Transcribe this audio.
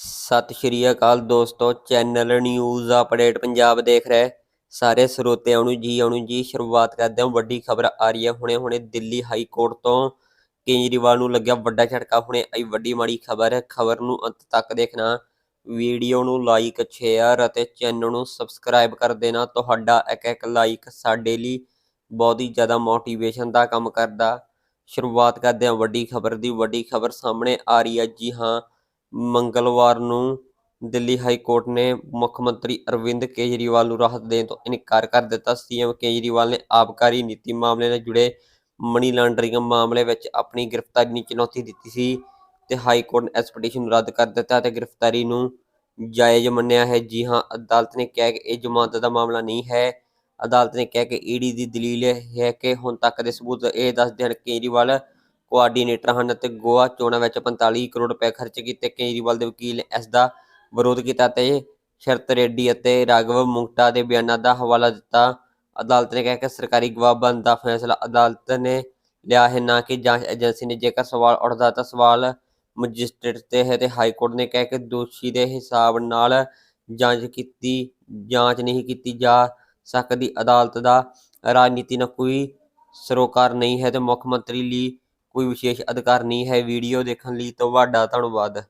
ਸਤਿ ਸ਼੍ਰੀ ਅਕਾਲ ਦੋਸਤੋ, channel news update Punjab ਦੇਖ ਰਹੇ। ਸਾਰੇ ਸਰੋਤਿਆਂ ਨੂੰ ਜੀ, ਆਉਣ ਜੀ, ਸ਼ੁਰੂਆਤ ਕਰਦੇ ਹਾਂ। ਵੱਡੀ ਖਬਰ ਆ ਰਹੀ ਹੈ। ਹੁਣੇ ਹੁਣੇ ਦਿੱਲੀ ਹਾਈ ਕੋਰਟ ਤੋਂ ਕੇਜਰੀਵਾਲ ਨੂੰ ਲੱਗਿਆ ਵੱਡਾ ਝਟਕਾ। ਹੁਣੇ ਆਈ ਵੱਡੀ ਮਾੜੀ ਖਬਰ। ਹੈ ਖਬਰ ਨੂੰ ਅੰਤ ਤੱਕ ਦੇਖਣਾ। ਵੀਡੀਓ ਨੂੰ ਲਾਈਕ ਸ਼ੇਅਰ ਅਤੇ ਚੈਨਲ ਨੂੰ ਸਬਸਕ੍ਰਾਈਬ ਕਰ ਦੇਣਾ। ਤੁਹਾਡਾ ਇੱਕ ਇੱਕ ਲਾਈਕ ਸਾਡੇ ਲਈ ਬਹੁਤ ਹੀ ਜ਼ਿਆਦਾ ਮੋਟੀਵੇਸ਼ਨ ਦਾ ਕੰਮ ਕਰਦਾ। ਸ਼ੁਰੂਆਤ ਕਰਦੇ ਹਾਂ ਵੱਡੀ ਖਬਰ ਦੀ। ਵੱਡੀ ਖਬਰ ਸਾਹਮਣੇ ਆ ਰਹੀ ਹੈ। ਜੀ ਹਾਂ ਮੰਗਲਵਾਰ ਨੂੰ ਦਿੱਲੀ ਹਾਈ ਕੋਰਟ ਨੇ ਮੁੱਖ ਮੰਤਰੀ ਅਰਵਿੰਦ ਕੇਜਰੀਵਾਲ ਨੂੰ ਰਾਹਤ ਦੇਣ ਤੋਂ ਇਨਕਾਰ ਕਰ ਦਿੱਤਾ। ਸੀਐਮ ਕੇਜਰੀਵਾਲ ਨੇ ਆਬਕਾਰੀ ਨੀਤੀ ਮਾਮਲੇ ਨਾਲ ਜੁੜੇ ਮਨੀ ਲਾਂਡਰਿੰਗ ਮਾਮਲੇ ਵਿੱਚ ਆਪਣੀ ਗ੍ਰਿਫਤਾਰੀ ਨੂੰ ਚੁਣੌਤੀ ਦਿੱਤੀ ਸੀ ਤੇ ਹਾਈ ਕੋਰਟ ਨੇ ਇਸ ਪਟੀਸ਼ਨ ਨੂੰ ਰੱਦ ਕਰ ਦਿੱਤਾ ਤੇ ਗ੍ਰਿਫਤਾਰੀ ਨੂੰ ਜਾਇਜ਼ ਮੰਨਿਆ ਹੈ। ਜੀ ਹਾਂ, ਅਦਾਲਤ ਨੇ ਕਿਹਾ ਕਿ ਇਹ ਜ਼ਮਾਨਤ ਦਾ ਮਾਮਲਾ ਨਹੀਂ ਹੈ। ਅਦਾਲਤ ਨੇ ਕਿਹਾ ਕਿ ਈਡੀ ਦੀ ਦਲੀਲ ਹੈ ਕਿ ਹੁਣ ਤੱਕ ਦੇ ਸਬੂਤ ਇਹ ਦੱਸਦੇ ਹਨ ਕੇਜਰੀਵਾਲ ਕੋਆਰਡੀਨੇਟਰ ਹਨ ਅਤੇ ਗੋਆ ਚੋਣਾਂ ਵਿੱਚ 45 ਕਰੋੜ ਰੁਪਏ ਖਰਚ ਕੀਤੇ। ਕੇਜਰੀਵਾਲ ਦੇ ਵਕੀਲ ਇਸ ਦਾ ਵਿਰੋਧ ਕੀਤਾ ਤੇ ਸ਼ਰਤ ਰੈਡੀ ਅਤੇ ਰਾਘਵ ਮੁਕਤਾ ਦੇ ਬਿਆਨਾਂ ਦਾ ਹਵਾਲਾ ਦਿੱਤਾ। ਅਦਾਲਤ ਨੇ ਕਿਹਾ ਕਿ ਸਰਕਾਰੀ ਗਵਾਹ ਬਣਨ ਦਾ ਫੈਸਲਾ ਅਦਾਲਤ ਨੇ ਲਿਆ ਹੈ, ਨਾ ਕਿ ਜਾਂਚ ਏਜੰਸੀ ਨੇ। ਜੇਕਰ ਸਵਾਲ ਉੱਠਦਾ ਤਾਂ ਸਵਾਲ ਮੈਜਿਸਟ੍ਰੇਟ ਤੇ ਹੈ ਤੇ ਹਾਈ ਕੋਰਟ ਨੇ ਕਿਹਾ ਕਿ ਦੋਸ਼ੀ ਦੇ ਹਿਸਾਬ ਨਾਲ ਜਾਂਚ ਕੀਤੀ, ਜਾਂਚ ਨਹੀਂ ਕੀਤੀ ਜਾ ਸਕਦੀ। ਅਦਾਲਤ ਦਾ ਰਾਜਨੀਤੀ ਨਾਲ ਕੋਈ ਸਰੋਕਾਰ ਨਹੀਂ ਹੈ ਤੇ ਮੁੱਖ ਮੰਤਰੀ ਲਈ ਕੋਈ ਵਿਸ਼ੇਸ਼ ਅਧਿਕਾਰ ਨਹੀਂ ਹੈ। ਵੀਡੀਓ ਦੇਖਣ ਲਈ ਤੁਹਾਡਾ ਧੰਨਵਾਦ।